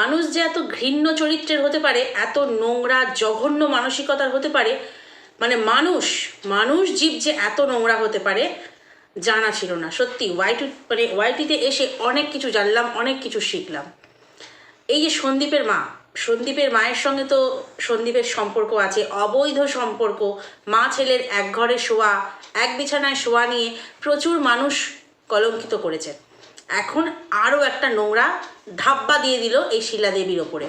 মানুষ যে এত ঘৃণ্য চরিত্রের হতে পারে, এত নোংরা, জঘন্য মানসিকতার হতে পারে মানে মানুষ মানুষ জীব যে এত নোংরা হতে পারে, জানা ছিল না। সত্যি ওয়াইটি মানে ওয়াইটিতে এসে অনেক কিছু জানলাম, অনেক কিছু শিখলাম। এই যে সন্দীপের মা, সন্দীপের মায়ের সঙ্গে তো সন্দীপের সম্পর্ক আছে, অবৈধ সম্পর্ক, মা ছেলের এক ঘরে শোয়া, এক বিছানায় শোয়া নিয়ে প্রচুর মানুষ কলঙ্কিত করেছে। এখন আরও একটা নোংরা ধাব্বা দিয়ে দিল এই শিলা দেবীর ওপরে।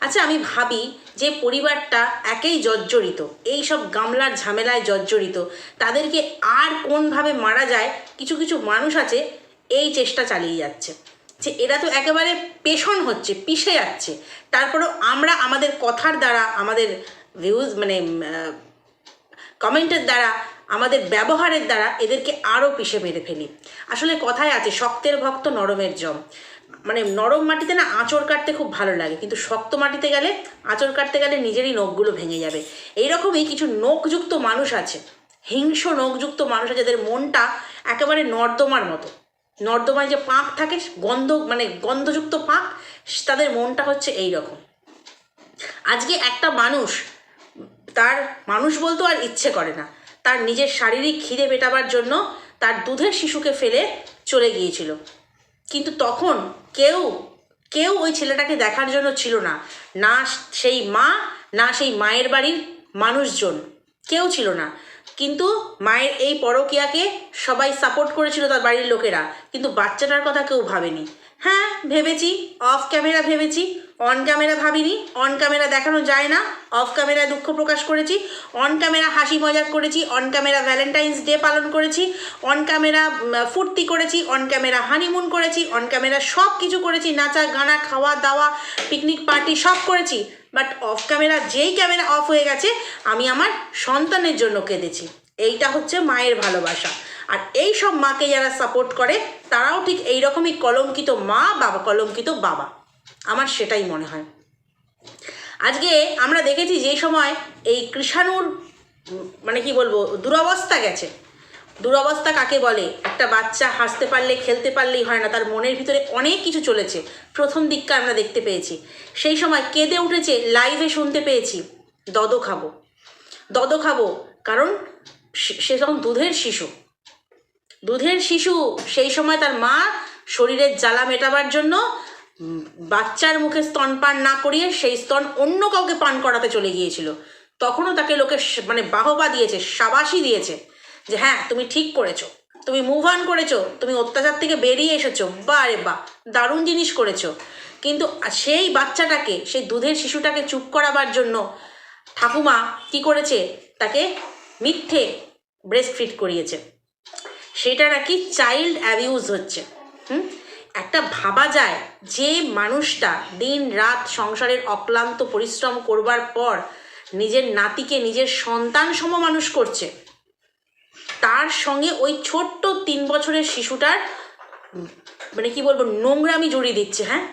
আচ্ছা আমি ভাবি যে পরিবারটা একেই জর্জরিত, এই সব গামলার ঝামেলায় জর্জরিত, তাদেরকে আর কোনভাবে মারা যায় কিছু কিছু মানুষ আছে, এই চেষ্টা চালিয়ে যাচ্ছে। যে এরা তো একেবারে পেষণ হচ্ছে, পিষে যাচ্ছে। তারপরেও আমরা আমাদের কথার দ্বারা, আমাদের ভিউজ মানে কমেন্টের দ্বারা আমাদের ব্যবহারের দ্বারা এদেরকে আরও পিষে মেরে ফেলি। আসলে কথায় আছে, শক্তের ভক্ত নরমের জম। মানে নরম মাটিতে না আঁচড় কাটতে খুব ভালো লাগে, কিন্তু শক্ত মাটিতে গেলে, আঁচড় কাটতে গেলে নিজেরই নখগুলো ভেঙে যাবে। এইরকমই কিছু নখযুক্ত মানুষ আছে, হিংস্র নখযুক্ত মানুষ আছে, যাদের মনটা একেবারে নর্দমার মতো। নর্দমায় যে পাঁক থাকে, গন্ধ মানে গন্ধযুক্ত পাঁক, তাদের মনটা হচ্ছে এই রকম আজকে একটা মানুষ, তার মানুষ বলতেও আর ইচ্ছে করে না। তার নিজের শারীরিক খিদে মেটাবার জন্য তার দুধের শিশুকে ফেলে চলে গিয়েছিল। কিন্তু তখন কেউ কেউ ওই ছেলেটাকে দেখার জন্য ছিল না। না সেই মা, না সেই মায়ের বাড়ির মানুষজন। কেউ ছিল না। কিন্তু মায়ের এই পরকিয়াকে সবাই সাপোর্ট করেছিল তার বাড়ির লোকেরা। কিন্তু বাচ্চাটার কথা কেউ ভাবেনি। হ্যাঁ ভেবেছি অফ ক্যামেরা ভেবেছি অন ক্যামেরা ভাবিনি অন ক্যামেরা দেখানো যায় না অফ ক্যামেরায় দুঃখ প্রকাশ করেছি অন ক্যামেরা হাসি মজাক করেছি অন ক্যামেরা ভ্যালেন্টাইন্স ডে পালন করেছি অন ক্যামেরা ফুর্তি করেছি অন ক্যামেরা হানিমুন করেছি অন ক্যামেরা সব কিছু করেছি নাচা গানা খাওয়া দাওয়া পিকনিক পার্টি সব করেছি। বাট অফ ক্যামেরা যেই ক্যামেরা অফ হয়ে গেছে, আমি আমার সন্তানের জন্য কেঁদেছি। এইটা হচ্ছে মায়ের ভালোবাসা। আর এই সব মাকে যারা সাপোর্ট করে, তারাও ঠিক এই রকমই কলঙ্কিত মা বাবা কলঙ্কিত বাবা। আমার সেটাই মনে হয়। আজকে আমরা দেখেছি যে সময় এই কৃষাণুর মানে কি বলব, দুরবস্থা গেছে। দুরবস্থা কাকে বলে? একটা বাচ্চা হাসতে পারলে, খেলতে পারলেই হয় না, তার মনের ভিতরে অনেক কিছু চলেছে। প্রথম দিকটা আমরা দেখতে পেয়েছি। সেই সময় কেঁদে উঠেছে লাইভে শুনতে পেয়েছি, দদ খাব। দদ খাব কারণ সে- তখন দুধের শিশু। দুধের শিশু, সেই সময় তার মা শরীরের জ্বালা মেটাবার জন্য বাচ্চার মুখে স্তন পান না করিয়ে সেই স্তন অন্য কাউকে পান করাতে চলে গিয়েছিল। তখনও তাকে লোকে মানে বাহবা দিয়েছে সাবাসই দিয়েছে। যে হ্যাঁ তুমি ঠিক করেছ। তুমি মুভ অন করেছ, তুমি অত্যাচার থেকে বেরিয়ে এসেছ বা রে বা দারুণ জিনিস করেছ। কিন্তু সেই বাচ্চাটাকে, সেই দুধের শিশুটাকে চুপ করাবার জন্য ঠাকুমা কি করেছে? তাকে মিথ্যে ব্রেস্ট ফিট করিয়েছে। সেটা নাকি চাইল্ড অ্যাবিউজ হচ্ছে। হুম? একটা ভাবা যায় যে মানুষটা দিন রাত সংসারের অক্লান্ত পরিশ্রম করবার পর নিজের নাতিকে, নিজের সন্তান সম মানুষ করছে। তার সঙ্গে ওই ছোট্ট তিন বছরের শিশুটার মানে কি বলব, নোংরামি জড়িয়ে দিচ্ছে হ্যাঁ?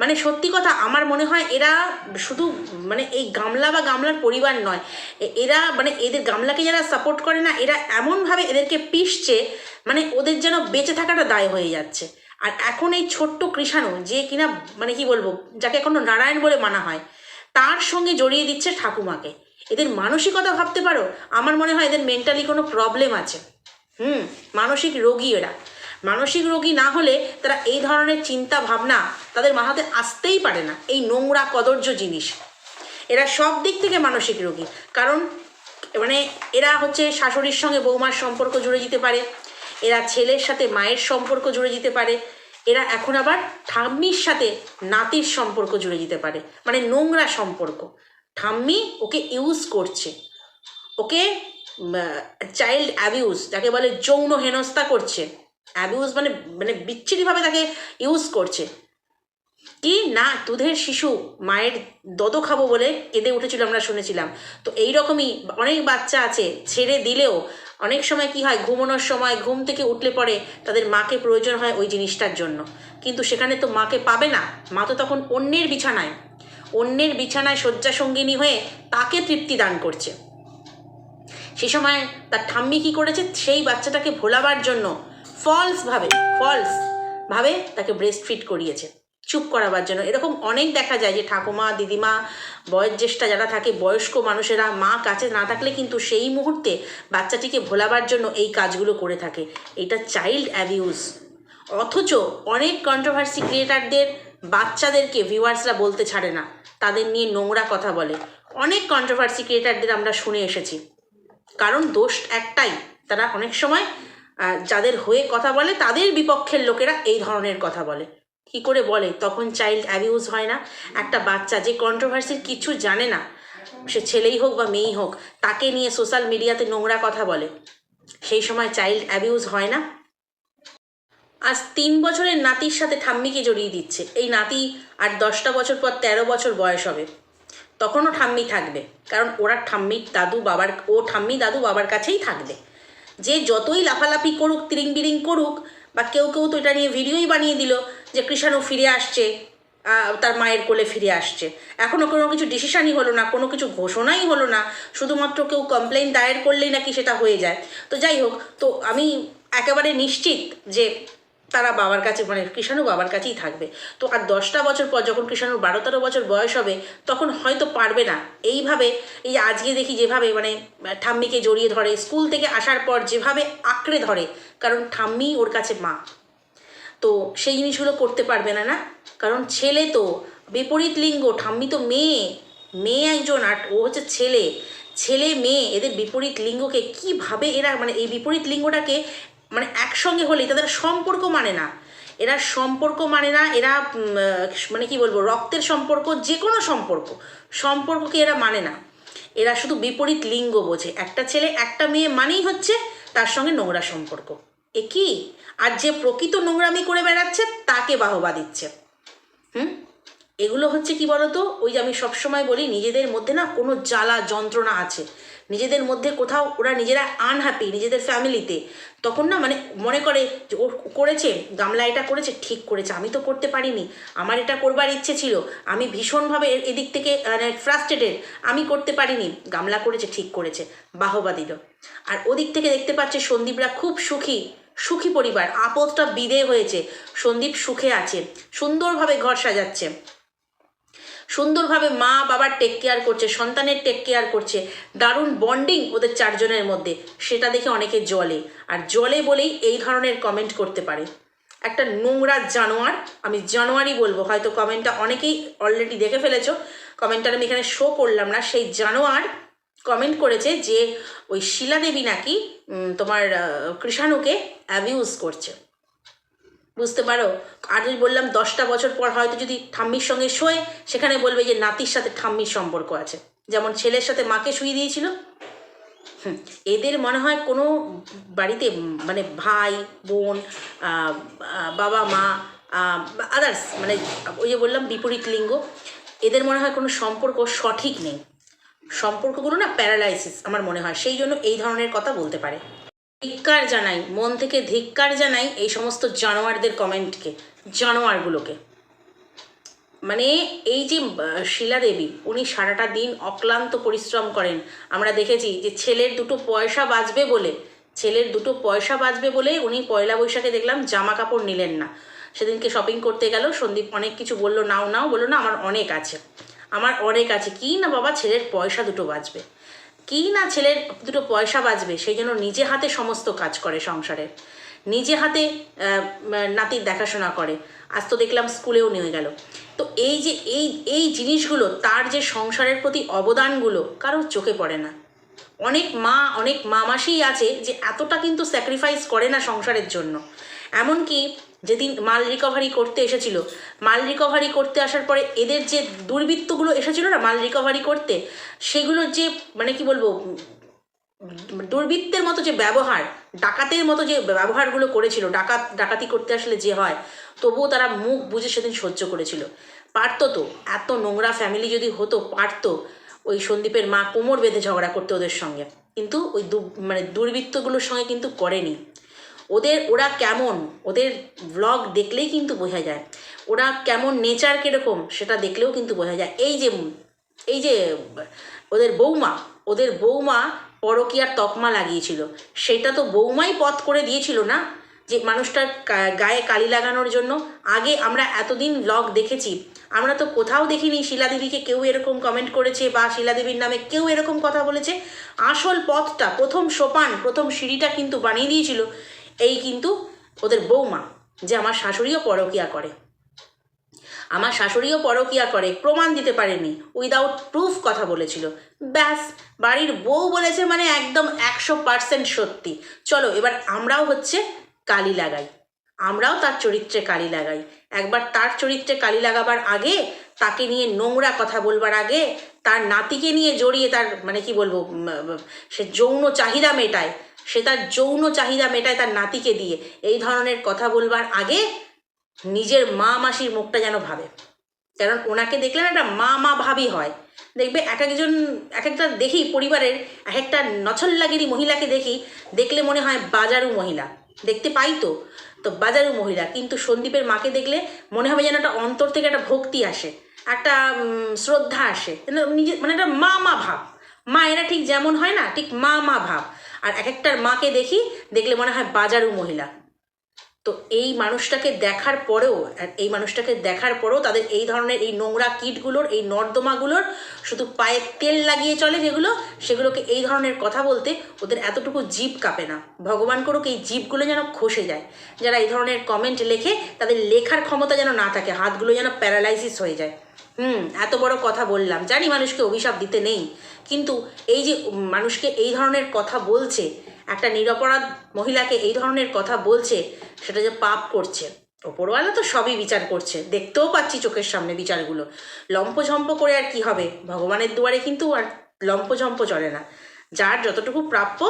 মানে সত্যি কথা আমার মনে হয় এরা শুধু মানে এই গামলা বা গামলার পরিবার নয় এরা মানে এদের গামলাকে যারা সাপোর্ট করে না, এরা এমনভাবে এদেরকে পিষছে মানে ওদের যেন বেঁচে থাকাটা দায় হয়ে যাচ্ছে। আর এখন এই ছোট্ট কৃষাণু, যে কিনা মানে কি বলব, যাকে এখনও নারায়ণ বলে মানা হয়, তার সঙ্গে জড়িয়ে দিচ্ছে ঠাকুমাকে। এদের মানসিকতা ভাবতে পারো, আমার মনে হয় এদের মেন্টালি কোনো প্রবলেম আছে। হুম, মানসিক রোগী এরা। মানসিক রোগী না হলে তারা এই ধরনের চিন্তা ভাবনা তাদের মাথাতে আসতেই পারে না, এই নোংরা কদর্য জিনিস। এরা সব দিক থেকে মানসিক রোগী, কারণ মানে এরা হচ্ছে শাশুড়ির সঙ্গে বৌমার সম্পর্ক জুড়ে যেতে পারে, এরা ছেলের সাথে মায়ের সম্পর্ক জুড়ে যেতে পারে, এরা এখন আবার ঠাম্মির সাথে নাতির সম্পর্ক জুড়ে যেতে পারে মানে নোংরা সম্পর্ক। ঠাম্মি ওকে ইউজ করছে। ওকে চাইল্ড অ্যাবিউজ যাকে বলে যৌন হেনস্থা করছে। অ্যাবিউজ মানে মানে বিচ্ছিরিভাবে তাকে ইউজ করছে। কি? না, দুধের শিশু মায়ের দদ খাব বলে কেঁদে উঠেছিল আমরা শুনেছিলাম। তো এই রকমই অনেক বাচ্চা আছে, ছেড়ে দিলেও অনেক সময় কি হয়, ঘুমানোর সময় ঘুম থেকে উঠলে পরে তাদের মাকে প্রয়োজন হয় ওই জিনিসটার জন্য। কিন্তু সেখানে তো মাকে পাবে না। মা তো তখন অন্যের বিছানায়। অন্যের বিছানায় শয্যা সঙ্গিনী হয়ে তাকে তৃপ্তি দান করছে। সে সময় তার ঠাম্মি কি করেছে? সেই বাচ্চাটাকে ভোলাবার জন্য ফলস ভাবে ফলস ভাবে তাকে ব্রেস্ট ফিট করিয়েছে। চুপ করাবার জন্য। এরকম অনেক দেখা যায় যে ঠাকুমা, দিদিমা, বয়োজ্যেষ্ঠা যারা থাকে, বয়স্ক মানুষেরা, মা কাছে না থাকলে কিন্তু সেই মুহূর্তে বাচ্চাটিকে ভোলাবার জন্য এই কাজগুলো করে থাকে। এটা চাইল্ড অ্যাবিউজ অথচ অনেক কন্ট্রোভার্সি ক্রিয়েটারদের বাচ্চাদেরকে ভিউয়ার্সরা বলতে ছাড়ে না। তাদের নিয়ে নোংরা কথা বলে। অনেক কন্ট্রোভার্সি ক্রিয়েটারদের আমরা শুনে এসেছি। কারণ দোষ একটাই, তারা অনেক সময় যাদের হয়ে কথা বলে, তাদের বিপক্ষের লোকেরা এই ধরনের কথা বলে। কি করে বলে? তখন চাইল্ড অ্যাবিউজ হয় না। একটা বাচ্চা যে কন্ট্রোভার্সির কিছু জানে না, সে ছেলেই হোক বা মেয়েই হোক, তাকে নিয়ে সোশ্যাল মিডিয়াতে নোংরা কথা বলে। সেই সময় চাইল্ড অ্যাবিউজ হয় না। আজ তিন বছরের নাতির সাথে ঠাম্মিকে জড়িয়ে দিচ্ছে। এই নাতি আর দশটা বছর পর তেরো বছর বয়স হবে। তখনও ঠাম্মি থাকবে, কারণ ওরা ঠাম্মি দাদু বাবার, ও ঠাম্মি দাদু বাবার কাছেই থাকবে। যে যতই লাফালাফি করুক তিরিং বিরিং করুক, বা কেউ কেউ তো এটা নিয়ে ভিডিওই বানিয়ে দিল যে কৃষাণু ফিরে আসছে তার মায়ের কোলে ফিরে আসছে। এখনও কোনো কিছু ডিসিশনই হলো না, কোনো কিছু ঘোষণাই হলো না, শুধুমাত্র কেউ কমপ্লেন দায়ের করলেই নাকি সেটা হয়ে যায়। তো যাই হোক, তো আমি একেবারে নিশ্চিত যে তারা বাবার কাছে মানে কৃষাণু বাবার কাছেই থাকবে। তো আর দশটা বছর পর যখন কৃষাণুর বারো তেরো বছর বয়স হবে, তখন হয়তো পারবে না। এইভাবে, এই আজকে দেখি যেভাবে মানে ঠাম্মিকে জড়িয়ে ধরে, স্কুল থেকে আসার পর যেভাবে আঁকড়ে ধরে, কারণ ঠাম্মি ওর কাছে মা। তো সেই জিনিসগুলো করতে পারবে না না? কারণ ছেলে তো, বিপরীত লিঙ্গ, ঠাম্মি তো মেয়ে। মেয়ে একজন আর ও হচ্ছে ছেলে। ছেলে, মেয়ে, এদের বিপরীত লিঙ্গকে কীভাবে এরা মানে এই বিপরীত লিঙ্গটাকে মানে একসঙ্গে হলেই, তাদের সম্পর্ক মানে না। এরা সম্পর্ক মানে না, এরা মানে কি বলব, রক্তের সম্পর্ক যে কোনো সম্পর্ক। সম্পর্ককে এরা মানে না। এরা শুধু বিপরীত লিঙ্গ বোঝে। একটা ছেলে একটা মেয়ে মানেই হচ্ছে তার সঙ্গে নোংরা সম্পর্ক। এ কি? আর যে প্রকৃত নোংরামি করে বেড়াচ্ছে, তাকে বাহবা দিচ্ছে। হুম? এগুলো হচ্ছে কি বলতো? ওই যে আমি সবসময় বলি, নিজেদের মধ্যে না কোনো জ্বালা যন্ত্রণা আছে। নিজেদের মধ্যে কোথাও ওরা নিজেরা আনহ্যাপি নিজেদের ফ্যামিলিতে তখন না মানে মনে করে যে ও করেছে, গামলা এটা করেছে, ঠিক করেছে, আমি তো করতে পারিনি, আমার এটা করবার ইচ্ছে ছিল, আমি ভীষণভাবে এদিক থেকে মানে ফ্রাস্ট্রেটেড আমি করতে পারিনি, গামলা করেছে, ঠিক করেছে, বাহবা দিল। আর ওদিক থেকে দেখতে পাচ্ছে সন্দীপরা খুব সুখী সুখী পরিবার, আপদটা বিদে হয়েছে, সন্দীপ সুখে আছে, সুন্দরভাবে ঘর সাজাচ্ছে। সুন্দরভাবে মা বাবার টেক কেয়ার করছে, সন্তানের টেক কেয়ার করছে, দারুণ বন্ডিং ওদের চারজনের মধ্যে, সেটা দেখে অনেকে জলে আর জলে বলেই এই ধরনের কমেন্ট করতে পারে। একটা নোংরা জানোয়ার, আমি জানোয়ারই বলব, হয়তো কমেন্টটা অনেকেই অলরেডি দেখে ফেলেছো কমেন্টটা আমি এখানে শো করলাম না, সেই জানোয়ার কমেন্ট করেছে যে ওই শিলাদেবী নাকি তোমার কৃষাণুকে অ্যাবিউজ করছে। বুঝতে পারো? যদি বললাম, দশটা বছর পর হয়তো যদি ঠাম্মির সঙ্গে শোয়, সেখানে বলবে যে নাতির সাথে ঠাম্মির সম্পর্ক আছে। যেমন ছেলের সাথে মাকে শুয়ে দিয়েছিল। এদের মনে হয় কোনো বাড়িতে মানে ভাই, বোন বাবা, মা আদার্স মানে ওই যে বললাম, বিপরীত লিঙ্গ, এদের মনে হয় কোনো সম্পর্ক সঠিক নেই। সম্পর্কগুলো না প্যারালাইসিস আমার মনে হয়। সেই জন্য এই ধরনের কথা বলতে পারে। ধিক্কার জানাই, মন থেকে ধিক্কার জানাই এই সমস্ত জানোয়ারদের কমেন্টকে, জানোয়ারগুলোকে। মানে এই যে শিলা দেবী উনি সারাটা দিন অক্লান্ত পরিশ্রম করেন। আমরা দেখেছি যে ছেলের দুটো পয়সা বাঁচবে বলে, ছেলের দুটো পয়সা বাঁচবে বলে উনি পয়লা বৈশাখে দেখলাম জামা কাপড় নিলেন না। সেদিনকে শপিং করতে গেল, সন্দীপ অনেক কিছু বলল, নাও নাও। বলল, না, আমার অনেক আছে। আমার অনেক আছে। কি না বাবা, ছেলের পয়সা দুটো বাঁচবে। কি না ছেলের দুটো পয়সা বাঁচবে, সেই জন্য নিজে হাতে সমস্ত কাজ করে সংসারের নিজে হাতে নাতির দেখাশোনা করে। আজ তো দেখলাম স্কুলেও নিয়ে গেল। তো এই যে, এই এই জিনিসগুলো, তার যে সংসারের প্রতি অবদানগুলো কারোর চোখে পড়ে না। অনেক মা, অনেক মামাসিই আছে যে এতটা কিন্তু স্যাক্রিফাইস করে না সংসারের জন্য। এমনকি যেদিন মাল রিকভারি করতে এসেছিল, মাল রিকভারি করতে আসার পরে এদের যে দুর্বৃত্তগুলো এসেছিল না, মাল রিকভারি করতে সেগুলোর যে মানে কি বলব, দুর্বৃত্তের মতো যে ব্যবহার, ডাকাতের মতো যে ব্যবহারগুলো করেছিল, ডাকাত, ডাকাতি করতে আসলে যে হয়, তবুও তারা মুখ বুঝে সেদিন সহ্য করেছিল। পারতো তো, এত নোংরা ফ্যামিলি যদি হতো, পারতো ওই সন্দীপের মা কোমর বেঁধে ঝগড়া করতে ওদের সঙ্গে। কিন্তু ওই মানে দুর্বৃত্তগুলোর সঙ্গে কিন্তু করেনি। ওদের, ওরা কেমন? ওদের ব্লগ দেখলেই কিন্তু বোঝা যায়। ওরা কেমন নেচার কীরকম সেটা দেখলেও কিন্তু বোঝা যায়। এই যে এই যে, ওদের বৌমা ওদের বৌমা পরকীয়ার তকমা লাগিয়েছিল। সেটা তো বৌমাই পথ করে দিয়েছিল না? যে মানুষটার গায়ে কালি লাগানোর জন্য। আগে আমরা এতদিন ব্লগ দেখেছি। আমরা তো কোথাও দেখিনি শিলাদেবীকে কেউ এরকম কমেন্ট করেছে বা শিলাদেবীর নামে কেউ এরকম কথা বলেছে। আসল পথটা, প্রথম সোপান, প্রথম সিঁড়িটা কিন্তু বানিয়ে দিয়েছিল। এই কিন্তু ওদের বৌমা, যে আমার শাশুড়িও পরকিয়া করে। আমার শাশুড়িও পরকিয়া করে, প্রমাণ দিতে পারেনি উইদাউট প্রুফ কথা বলেছিল। ব্যাস, বাড়ির বউ বলেছে মানে একদম একশো পার্সেন্ট সত্যি। চলো, এবার আমরাও হচ্ছে কালি লাগাই। আমরাও তার চরিত্রে কালি লাগাই। একবার তার চরিত্রে কালি লাগাবার আগে, তাকে নিয়ে নোংরা কথা বলবার আগে, তার নাতিকে নিয়ে জড়িয়ে তার মানে কি বলব সে যৌন চাহিদা মেটায়। সে তার যৌন চাহিদা মেটায় তার নাতিকে দিয়ে। এই ধরনের কথা বলবার আগে নিজের মা মাসির মুখটা যেন ভাবে। কারণ ওনাকে দেখলে না একটা মা মা ভাবি হয়। দেখবে এক একজন, এক একটা দেখি পরিবারের, এক একটা নছল্লাগিরি মহিলাকে দেখি, দেখলে মনে হয় বাজারু মহিলা। দেখতে পাই তো তো বাজারু মহিলা। কিন্তু সন্দীপের মাকে দেখলে মনে হবে যেন একটা অন্তর থেকে একটা ভক্তি আসে, একটা শ্রদ্ধা আসে। যেন নিজে মানে একটা মা মা ভাব। মা এরা ঠিক যেমন হয় না, ঠিক মা মা ভাব। আর এক একটার মাকে দেখি, দেখলে মনে হয় বাজারু মহিলা। তো এই মানুষটাকে দেখার পরেও এই মানুষটাকে দেখার পরেও তাদের এই ধরনের এই নোংরা কিটগুলোর, এই নর্দমাগুলোর শুধু পায়ে তেল লাগিয়ে চলে যেগুলো, সেগুলোকে এই ধরনের কথা বলতে ওদের এতটুকু জীব কাঁপে না। ভগবান করুক এই জীবগুলো যেন খসে যায়। যারা এই ধরনের কমেন্ট লেখে, তাদের লেখার ক্ষমতা যেন না থাকে, হাতগুলো যেন প্যারালাইসিস হয়ে যায়। হুম, এত বড় কথা বললাম। জানি মানুষকে অভিশাপ দিতে নেই, কিন্তু এই যে মানুষকে এই ধরনের কথা বলছে, একটা নিরপরাধ মহিলাকে এই ধরনের কথা বলছে, সেটা যে পাপ করছে। ওপরওয়ালা তো সবই বিচার করছে, দেখতেও পাচ্ছি চোখের সামনে বিচারগুলো। লম্পঝম্প করে আর কি হবে? ভগবানের দুয়ারে কিন্তু আর লম্পঝম্প চলে না। যার যতটুকু প্রাপ্য,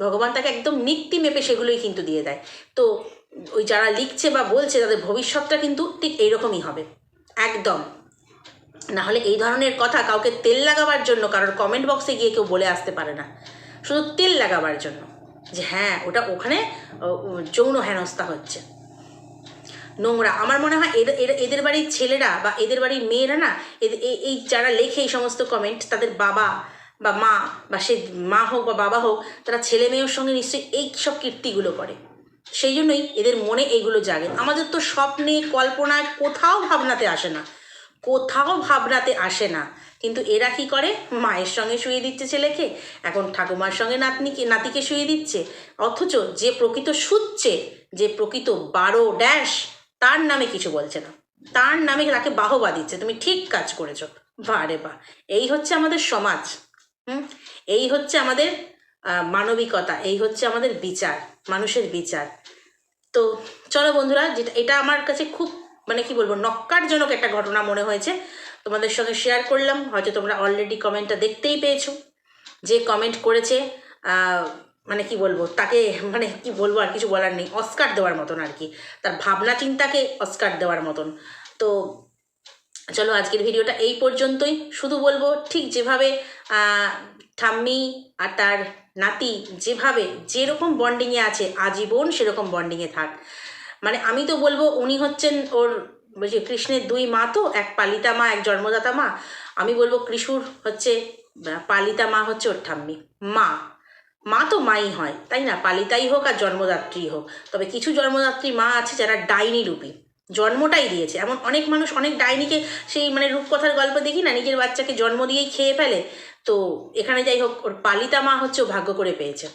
ভগবান তাকে একদম নিক্তি মেপে সেগুলোই কিন্তু দিয়ে দেয়। তো ওই যারা লিখছে বা বলছে, তাদের ভবিষ্যৎটা কিন্তু ঠিক এইরকমই হবে। একদম। না হলে এই ধরনের কথা কাউকে তেল লাগাবার জন্য কারোর কমেন্ট বক্সে গিয়ে কেউ বলে আসতে পারে না। শুধু তেল লাগাবার জন্য। যে হ্যাঁ ওটা ওখানে যৌন হেনস্থা হচ্ছে। নোংরা। আমার মনে হয় এদের এদের- বাড়ির ছেলেরা বা এদের বাড়ির মেয়েরা না এই যারা লেখে এই সমস্ত কমেন্ট তাদের বাবা বা মা বা সে মা হোক বা বাবা হোক, তারা ছেলে মেয়ের সঙ্গে নিশ্চয়ই এই সব কীর্তিগুলো করে। সেই জন্যই এদের মনে এইগুলো জাগে। আমাদের তো স্বপ্নে, কল্পনায় কোথাও ভাবনাতে আসে না। কোথাও ভাবনাতে আসে না। কিন্তু এরা কি করে? মায়ের সঙ্গে শুয়ে দিচ্ছে ছেলেকে, এখন ঠাকুমার সঙ্গে নাতনিকে নাতিকে শুয়ে দিচ্ছে। অথচ যে প্রকৃত শুচ্ছে, যে প্রকৃত বারো ড্যাশ, তার নামে কিছু বলছে না। তার নামে তাকে বাহবা দিচ্ছে। তুমি ঠিক কাজ করেছ। বাহ রে বাহ। এই হচ্ছে আমাদের সমাজ। হুম? এই হচ্ছে আমাদের মানবিকতা। এই হচ্ছে আমাদের বিচার, মানুষের বিচার। তো চলো বন্ধুরা, যেটা, এটা আমার কাছে খুব মানে কি বলব, নক্কারজনক একটা ঘটনা মনে হয়েছে। তোমাদের সঙ্গে শেয়ার করলাম, হয়তো তোমরা অলরেডি কমেন্টটা দেখতেই পেয়েছ। যে কমেন্ট করেছে মানে কি বলব, তাকে মানে কি বলব আর কিছু বলার নেই, অস্কার দেওয়ার মতন আর কি। তার ভাবনা চিন্তাকে অস্কার দেওয়ার মতন। তো চলো আজকের ভিডিওটা এই পর্যন্তই। শুধু বলব, ঠিক যেভাবে ঠাম্মি আর তার নাতি যেভাবে যেরকম বন্ডিংয়ে আছে, আজীবন সেরকম বন্ডিংয়ে থাক। মানে আমি তো বলব উনি হচ্ছেন ওর বলছি কৃষ্ণের দুই মা তো, এক পালিতা মা, এক জন্মদাতা মা। আমি বলব কৃষুর হচ্ছে পালিতা মা হচ্ছে ওর ঠাম্মি। মা। মা তো মাই হয়, তাই না? পালিতাই হোক আর জন্মদাত্রী হোক। তবে কিছু জন্মদাত্রী মা আছে যারা ডাইনি রূপী। জন্মটাই দিয়েছে। এমন অনেক মানুষ, অনেক ডাইনিকে সেই মানে রূপকথার গল্প দেখি না, নিজের বাচ্চাকে জন্ম দিয়েই খেয়ে ফেলে। তো এখানে যাই হোক, ওর পালিতা মা হচ্ছে ভাগ্য করে পেয়েছে।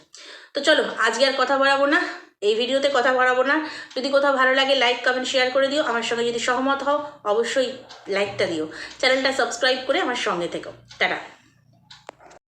তো চলো, আজকে আর কথা বাড়াবো না, এই ভিডিওতে কথা বাড়াবো না। যদি কোথাও ভালো লাগে লাইক কমেন্ট শেয়ার করে দিও। আমার সঙ্গে যদি সহমত হও, অবশ্যই লাইকটা দিও। চ্যানেলটা সাবস্ক্রাইব করে আমার সঙ্গে থেকো। টাটা।